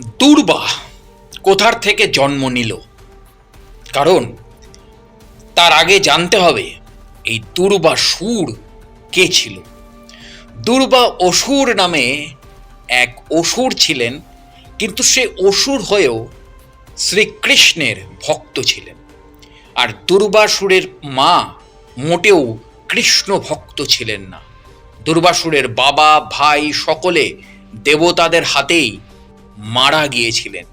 দুর্বা কোথার থেকে জন্ম নিল? কারণ তার আগে জানতে হবে, এই দুর্বা সুর কে ছিল? দুর্বা অসুর নামে এক অসুর ছিলেন, কিন্তু সে অসুর হয়েও শ্রীকৃষ্ণের ভক্ত ছিলেন। আর দুর্বাসুরের মা মোটেও কৃষ্ণ ভক্ত ছিলেন না। দুর্বাসুরের বাবা, ভাই সকলে দেবতাদের হাতেই মারা গিয়েছিলেন।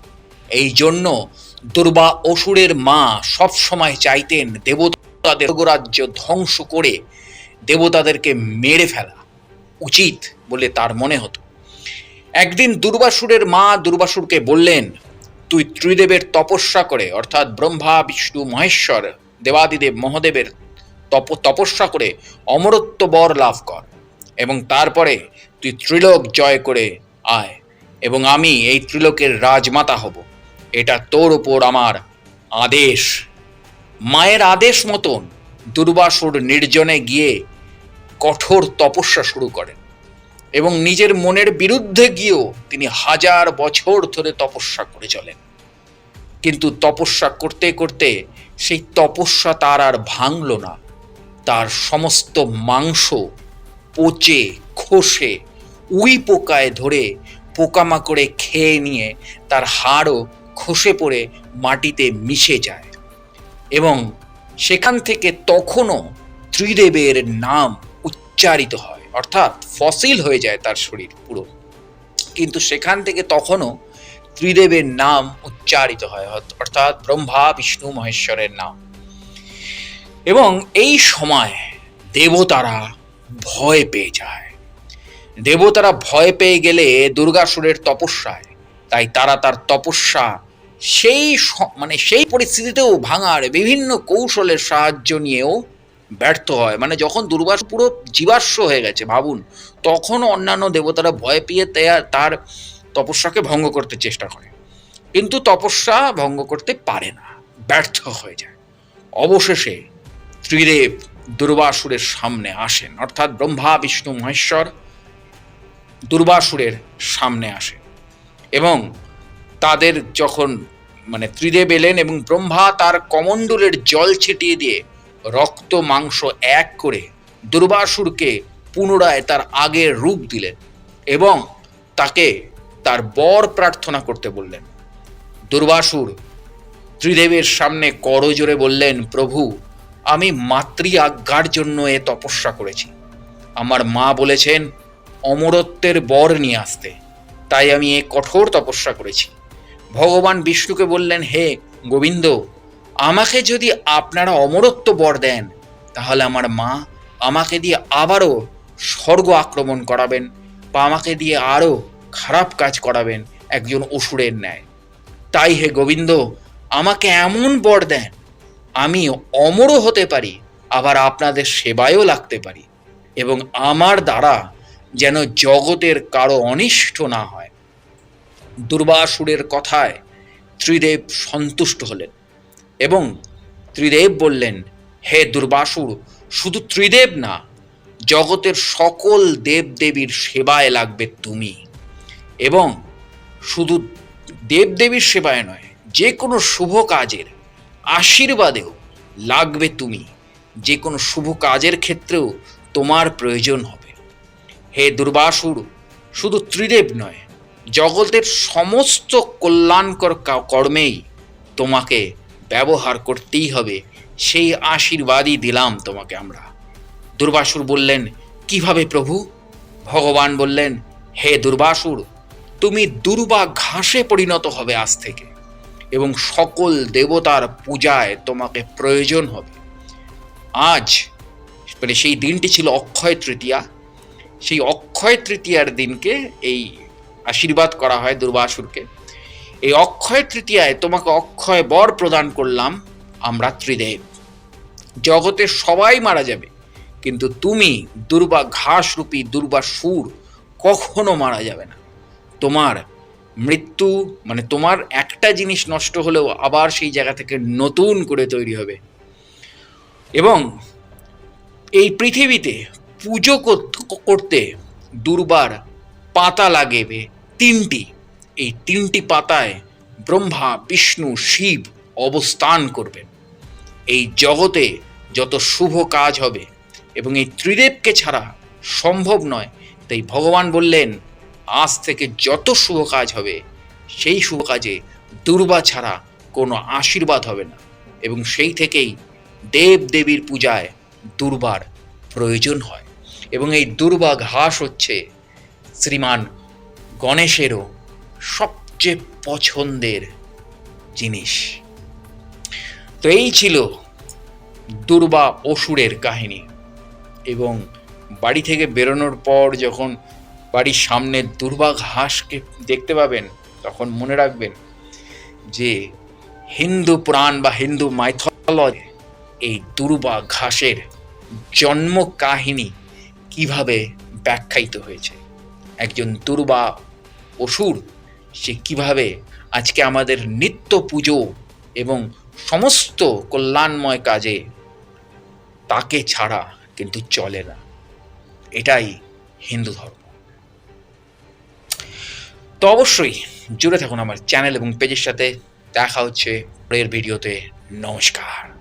এই জন্য দুর্বা অসুরের মা সব সময় চাইতেন দেবতাদের স্বর্গরাজ্য ধ্বংস করে দেবতাদেরকে মেরে ফেলা। উচিত বলে তার মনে হতো। একদিন দুর্বাসুরের মা দুর্বাসুরকে বললেন, তুই ত্রিদেবের তপস্যা করে, অর্থাৎ ব্রহ্মা, বিষ্ণু, মহেশ্বর, দেবাদিদেব, মহাদেবের তপ, তপস্যা করে অমরত্ব বর লাভ কর এবং তারপরে তুই ত্রিলোক জয় করে আয়। এবং আমি এই ত্রিলোকের রাজমাতা হব। এটা তোর ওপর আমার আদেশ। মায়ের আদেশ মতন দুর্বাসুর নির্জনে গিয়ে কঠোর তপস্যা শুরু করেন এবং নিজের মনের বিরুদ্ধে গিয়েও তিনি হাজার বছর ধরে তপস্যা করে চলেন। কিন্তু তপস্যা করতে করতে সেই তপস্যা তার আর ভাঙল না। তার সমস্ত মাংস পচে, খসে, উই পোকায় ধরে পোকামাকড়ে খেয়ে নিয়ে তার হাড়ও খসে পড়ে মাটিতে মিশে যায়। এবং সেখান থেকে তখনও ত্রিদেবের নাম উচ্চারিত হয়। অর্থাৎ ফসিল হয়ে যায় তার শরীর পুরো। কিন্তু সেখান থেকে তখনও ত্রিদেবের নাম উচ্চারিত হয়। অর্থাৎ ব্রহ্মা, বিষ্ণু, মহেশ্বরের নাম। এবং এই সময় দেবতারা ভয় পেয়ে যায়। দেবতারা ভয় পেয়ে গেলে দুর্গাসুরের তপস্যায়। তাই তারা তার তপস্যা সেই মানে সেই পরিস্থিতিতেও ভাঙার বিভিন্ন কৌশলের সাহায্য নিয়েও ব্যর্থ হয়। মানে যখন দুর্বাস পুরো জীবাশ্ম হয়ে গেছে, ভাবুন, তখন অন্যান্য দেবতারা ভয় পেয়ে তার তপস্যাকে ভঙ্গ করতে চেষ্টা করে। কিন্তু তপস্যা ভঙ্গ করতে পারে না, ব্যর্থ হয়ে যায়। অবশেষে ত্রিদেব দুর্বাসুরের সামনে আসেন, অর্থাৎ ব্রহ্মা, বিষ্ণু, মহেশ্বর দুর্বাসুরের সামনে আসে। এবং তাদের যখন মানে ত্রিদেব এলেন এবং ব্রহ্মা তার কমণ্ডলের জল ছিটিয়ে দিয়ে রক্ত, মাংস এক করে দুর্বাসুরকে পুনরায় তার আগের রূপ দিলেন এবং তাকে তার বর প্রার্থনা করতে বললেন। দুর্বাসুর ত্রিদেবের সামনে করজোরে বললেন, প্রভু, আমি মাতৃ আজ্ঞার জন্য এ তপস্যা করেছি। আমার মা বলেছেন অমরত্বের বর নিয়ে আসতে। তাই আমি এ কঠোর তপস্যা করেছি। ভগবান বিষ্ণুকে বললেন, হে গোবিন্দ, আমাকে যদি আপনারা অমরত্ব বর দেন, তাহলে আমার মা আমাকে দিয়ে আবারও স্বর্গ আক্রমণ করাবেন বা আমাকে দিয়ে আরও খারাপ কাজ করাবেন একজন অসুরের ন্যায়। তাই হে গোবিন্দ, আমাকে এমন বর দেন, আমি অমরও হতে পারি, আবার আপনাদের সেবায়ও লাগতে পারি এবং আমার দ্বারা যেন জগতের কারও অনিষ্ট না হয়। দুর্বাসুরের কথায় ত্রিদেব সন্তুষ্ট হলেন এবং ত্রিদেব বললেন, হে দুর্বাসুর, শুধু ত্রিদেব না, জগতের সকল দেবদেবীর সেবায় লাগবে তুমি। এবং শুধু দেবদেবীর সেবায় নয় যে কোনো শুভ কাজের আশীর্বাদেও লাগবে তুমি। যে কোনো শুভ কাজের ক্ষেত্রেও তোমার প্রয়োজন হবে। হে দুর্বাসুর, শুধু ত্রিদেব নয়, জগতের সমস্ত কল্যাণকর কর্মেই তোমাকে ব্যবহার করতেই হবে। সেই আশীর্বাদই দিলাম তোমাকে আমরা। দুর্বাসুর বললেন, কীভাবে প্রভু? ভগবান বললেন, হে দুর্বাসুর, তুমি দুর্বা ঘাসে পরিণত হবে আজ থেকে এবং সকল দেবতার পূজায় তোমাকে প্রয়োজন হবে। আজ মানে সেই দিনটি ছিল অক্ষয় তৃতীয়া সেই অক্ষয় তৃতীয়ার দিনকে এই আশীর্বাদ করা হয় দুর্বাসুরকে। এই অক্ষয় তৃতীয়ায় তোমাকে অক্ষয় বর প্রদান করলাম আমরা ত্রিদেব। জগতের সবাই মারা যাবে, কিন্তু তুমি দুর্বা ঘাস রূপী দুর্বা সুর কখনো মারা যাবে না। তোমার মৃত্যু মানে তোমার একটা জিনিস নষ্ট হলেও আবার সেই জায়গা থেকে নতুন করে তৈরি হবে। এবং এই পৃথিবীতে পুজো কর- করতে দুর্বার পাতা লাগবে তিনটি। এই তিনটি পাতায় ব্রহ্মা, বিষ্ণু, শিব অবস্থান করবেন। এই জগতে যত শুভ কাজ হবে এবং এই ত্রিদেবকে ছাড়া সম্ভব নয়, তাই ভগবান বললেন, আজ থেকে যত শুভ কাজ হবে, সেই শুভ কাজে দুর্বা ছাড়া কোনো আশীর্বাদ হবে না। এবং সেই থেকেই দেব দেবীর পূজায় দুর্বার প্রয়োজন হয়। এবং এই দুর্বা ঘাস হচ্ছে শ্রীমান গণেশেরও সবচেয়ে পছন্দের জিনিস। তো এই ছিল দুর্বা অসুরের কাহিনী এবং বাড়ি থেকে বেরোনোর পর যখন বাড়ির সামনে দুর্বা ঘাসকে দেখতে পাবেন, তখন মনে রাখবেন যে হিন্দু পুরাণ বা হিন্দু মাইথোলজি এই দুর্বা ঘাসের জন্ম কাহিনী কীভাবে ব্যাখ্যায়িত হয়েছে? একজন দুর্বা অসুর, সে কীভাবে আজকে আমাদের নিত্য পুজো এবং সমস্ত কল্যাণময় কাজে তাকে ছাড়া কিন্তু চলে না। এটাই হিন্দু ধর্ম। তো অবশ্যই জুড়ে থাকুন আমার চ্যানেল এবং পেজের সাথে। দেখা হচ্ছে পরের ভিডিওতে। নমস্কার।